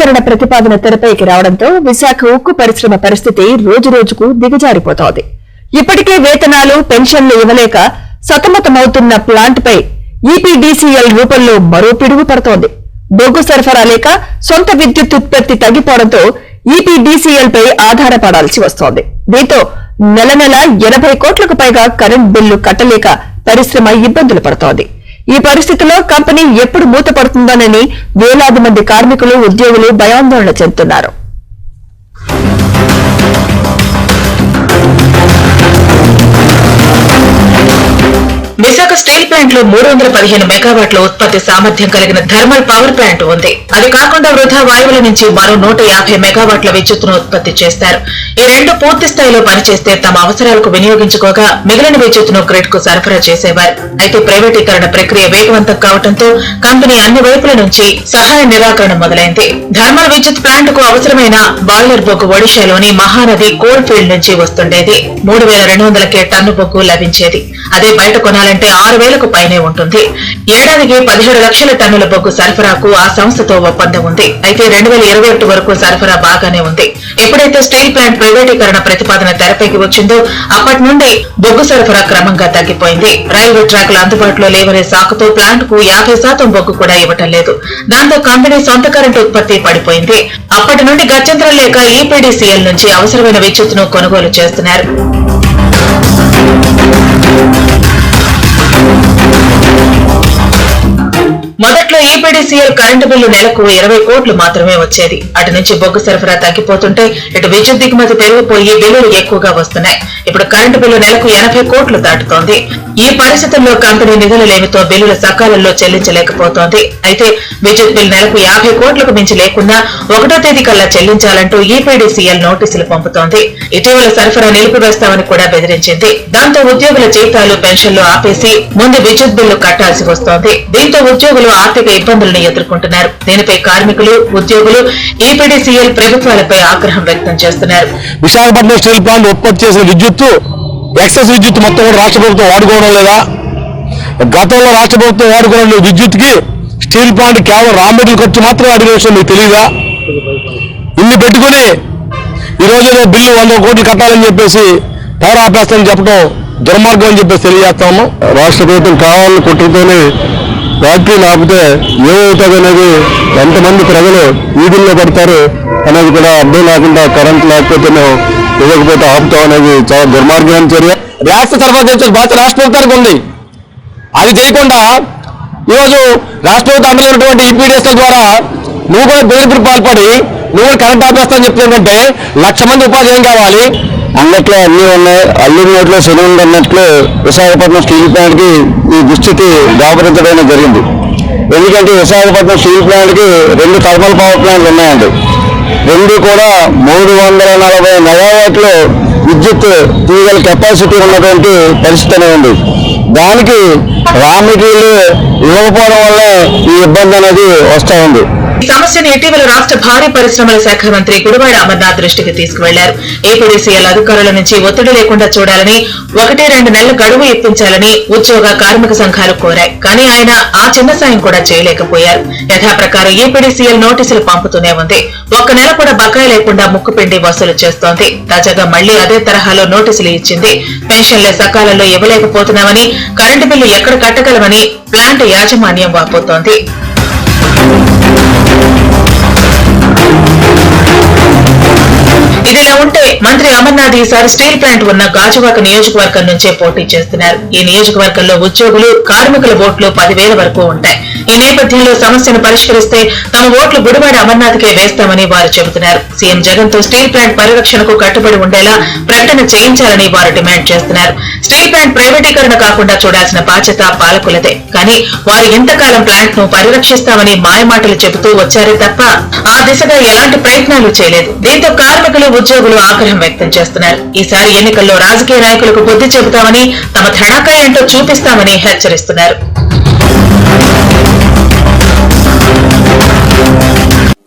ప్రైవేటీకరణ ప్రతిపాదన తెరపైకి రావడంతో విశాఖ ఉక్కు పరిశ్రమ పరిస్థితి రోజురోజుకు దిగజారిపోతోంది. ఇప్పటికే వేతనాలు పెన్షన్లు ఇవ్వలేక సతమతమవుతున్న ప్లాంట్పై ఈపీడీసీఎల్ రూపంలో మరో పిడుగు పడుతోంది. బొగ్గు సరఫరా లేక సొంత విద్యుత్ ఉత్పత్తి తగ్గిపోవడంతో ఈపీడీసీఎల్ పై ఆధారపడాల్సి వస్తోంది. దీంతో నెల నెల ఎనభై కోట్లకు పైగా కరెంట్ బిల్లు కట్టలేక పరిశ్రమ ఇబ్బందులు పడుతోంది. ఈ పరిస్థితిలో కంపెనీ ఎప్పుడు మూతపడుతుందోనని వేలాది మంది కార్మికులు ఉద్యోగులు భయాందోళన చెందుతున్నారు. ప్లాంట్లో మూడు వందల పదిహేను మెగావాట్ల ఉత్పత్తి సామర్థ్యం కలిగిన థర్మల్ పవర్ ప్లాంట్ ఉంది. అది కాకుండా వృధా వాయువుల నుంచి మరో నూట యాభై మెగావాట్ల విద్యుత్తును ఉత్పత్తి చేస్తారు. ఈ రెండు పూర్తి స్థాయిలో పనిచేస్తే తమ అవసరాలకు వినియోగించుకోగా మిగిలిన విద్యుత్తును గ్రిడ్కు సరఫరా చేసేవారు. అయితే ప్రైవేటీకరణ ప్రక్రియ వేగవంతం కావడంతో కంపెనీ అన్ని వైపుల నుంచి సహాయ నిరాకరణ మొదలైంది. థర్మల్ విద్యుత్ ప్లాంట్కు అవసరమైన బాయిలర్ బొగ్గు ఒడిశాలోని మహానది కోల్ ఫీల్డ్ నుంచి వస్తుండేది. మూడు వేల రెండు వందలకే టన్ను బొగ్గు లభించేది. అదే బయట కొనాలంటే ఆరు వేలకు పైనే ఉంటుంది. ఏడాదికి పదిహేడు లక్షల టన్నుల బొగ్గు సరఫరాకు ఆ సంస్థతో ఒప్పందం ఉంది. అయితే రెండు వేల ఇరవై ఒకటి వరకు సరఫరా బాగానే ఉంది. ఎప్పుడైతే స్టీల్ ప్లాంట్ ప్రైవేటీకరణ ప్రతిపాదన తెరపైకి వచ్చిందో అప్పటి నుండి బొగ్గు సరఫరా క్రమంగా తగ్గిపోయింది. రైల్వే ట్రాక్లు అందుబాటులో లేవనే సాకుతో ప్లాంట్కు యాభై శాతం బొగ్గు కూడా ఇవ్వటం లేదు. దాంతో కంపెనీ సొంత కరెంటు ఉత్పత్తి పడిపోయింది. అప్పటి నుండి గత్యంతరం లేక ఈపీడీసీఎల్ నుంచి అవసరమైన విద్యుత్తును కొనుగోలు చేస్తున్నారు. ఈపీడీసీఎల్ కరెంటు బిల్లు నెలకు ఇరవై కోట్లు మాత్రమే వచ్చేది. అటు నుంచి బొగ్గు సరఫరా తగ్గిపోతుంటే ఇటు విద్యుత్ దిగుమతి పెరిగిపోయి బిల్లులు ఎక్కువగా వస్తున్నాయి. ఇప్పుడు కరెంటు బిల్లు నెలకు ఎనభై కోట్లు దాటుతోంది. ఈ పరిస్థితుల్లో కంపెనీ నిధులు లేమితో బిల్లులు సకాలంలో చెల్లించలేకపోతోంది. అయితే విద్యుత్ బిల్ నెలకు యాభై కోట్లకు మించి లేకున్నా ఒకటో తేదీ కల్లా చెల్లించాలంటూ ఈపీడీసీఎల్ నోటీసులు పంపుతోంది. ఇటీవల సరఫరా నిలిపివేస్తామని కూడా బెదిరించింది. దాంతో ఉద్యోగుల జీతాలు పెన్షన్లు ఆపేసి ముందు విద్యుత్ బిల్లు కట్టాల్సి వస్తోంది. దీంతో ఉద్యోగులు ఆర్థిక ఇబ్బందులను ఎదుర్కొంటున్నారు. దీనిపై కార్మికులు ఉద్యోగులు ఈపీడీసీఎల్ ప్రభుత్వాలపై ఆగ్రహం వ్యక్తం చేస్తున్నారు. విశాఖపట్నం స్టీల్ ప్లాంట్ ఉత్పత్తి చేసిన విద్యుత్తు ఎక్సెస్ విద్యుత్ మొత్తం కూడా రాష్ట్ర ప్రభుత్వం వాడుకోవడం లేదా? గతంలో రాష్ట్ర ప్రభుత్వం వాడుకున్న విద్యుత్కి స్టీల్ ప్లాంట్ కేవలం రా మెటీరియల్ ఖర్చు మాత్రమే అడిగిన మీకు తెలియదా ఇన్ని పెట్టుకుని ఈ రోజు బిల్లు వంద కోట్లు కట్టాలని చెప్పేసి పవర్ ఆపేస్తామని చెప్పడం దుర్మార్గం అని చెప్పేసి తెలియజేస్తాము రాష్ట్ర ప్రభుత్వం కావాలని కుట్రతోనే ఫ్యాక్టరీలు ఆపితే ఏమవుతుంది అనేది ఎంతమంది ప్రజలు వీధుల్లో పడతారు అనేది కూడా అర్థం లేకుండా కరెంట్ లేకపోతే మేము ఇవ్వకపోతే ఆపుతాం అనేది చాలా దుర్మార్గమైన చర్య. రాష్ట్ర సరఫరా చేసే బాధ్యత రాష్ట్ర ప్రభుత్వానికి ఉంది. అది చేయకుండా ఈరోజు రాష్ట్ర ప్రభుత్వం అందులో ఉన్నటువంటి ద్వారా నువ్వు కూడా బెదిరింపులు పాల్పడి నువ్వు కరెంట్ కరెంట్ ఆపేస్తాను చెప్తుందంటే లక్ష మంది ఉపాధి ఏం కావాలి. అన్నట్లో అన్నీ ఉన్నాయి. అల్లు నోట్లో శని అన్నట్లు విశాఖపట్నం స్టీల్ ప్లాంట్కి ఈ దుస్థితి దాపరించడం జరిగింది. ఎందుకంటే విశాఖపట్నం స్టీల్ ప్లాంట్కి రెండు థర్మల్ పవర్ ప్లాంట్లు ఉన్నాయండి. రెండు కూడా మూడు వందల నలభై మెగావాట్లు విద్యుత్ తీగల కెపాసిటీ ఉన్నటువంటి పరిస్థితి అనేది ఉంది. దానికి రా మెటీరియల్ ఇవ్వకపోవడం వల్ల ఈ ఇబ్బంది అనేది వస్తూ ఉంది. ఈ సమస్యను ఇటీవల రాష్ట్ర భారీ పరిశ్రమల శాఖ మంత్రి గుడివాడ అమర్నాథ్ దృష్టికి తీసుకువెళ్ళారు. ఏపీడీసీఎల్ అధికారుల నుంచి ఒత్తిడి లేకుండా చూడాలని ఒకటి రెండు నెలల గడువు ఇప్పించాలని ఉద్యోగ కార్మిక సంఘాలు కోరాయి. కానీ ఆయన ఆ చిన్న సాయం కూడా చేయలేకపోయారు. యథాప్రకారం ఏపీడీసీఎల్ నోటీసులు పంపుతూనే ఉంది. ఒక్క నెల కూడా బకాయి లేకుండా ముక్కుపిండి వసూలు చేస్తోంది. తాజాగా మళ్ళీ అదే తరహాలో నోటీసులు ఇచ్చింది. పెన్షన్లే సకాలంలో ఇవ్వలేకపోతున్నామని కరెంటు బిల్లు ఎక్కడ కట్టగలమని ప్లాంట్ యాజమాన్యం వాపోతోంది. ఇదిలా ఉంటే మంత్రి అమర్నాథ్ ఈసారి స్టీల్ ప్లాంట్ ఉన్న గాజువాక నియోజకవర్గం నుంచే పోటీ చేస్తున్నారు. ఈ నియోజకవర్గంలో ఉద్యోగులు కార్మికుల ఓట్లు పదివేల వరకు ఉంటాయి. ఈ నేపథ్యంలో సమస్యను పరిష్కరిస్తే తమ ఓట్లు గుడివాడ అమర్నాథ్కే వేస్తామని వారు చెబుతున్నారు. సీఎం జగన్తో స్టీల్ ప్లాంట్ పరిరక్షణకు కట్టుబడి ఉండేలా ప్రకటన చేయించాలని వారు డిమాండ్ చేస్తున్నారు. స్టీల్ ప్లాంట్ ప్రైవేటీకరణ కాకుండా చూడాల్సిన బాధ్యత పాలకులదే. కానీ వారు ఎంతకాలం ప్లాంట్ను పరిరక్షిస్తామని మాయమాటలు చెబుతూ వచ్చారే తప్ప ఆ దిశగా ఎలాంటి ప్రయత్నాలు చేయలేదు. దీంతో కార్మికులు ఉద్యోగులు ఆగ్రహం వ్యక్తం చేస్తున్నారు. ఈసారి ఎన్నికల్లో రాజకీయ నాయకులకు బుద్ధి చెబుతామని తమ ధడాకా ఏంటో చూపిస్తామని హెచ్చరిస్తున్నారు.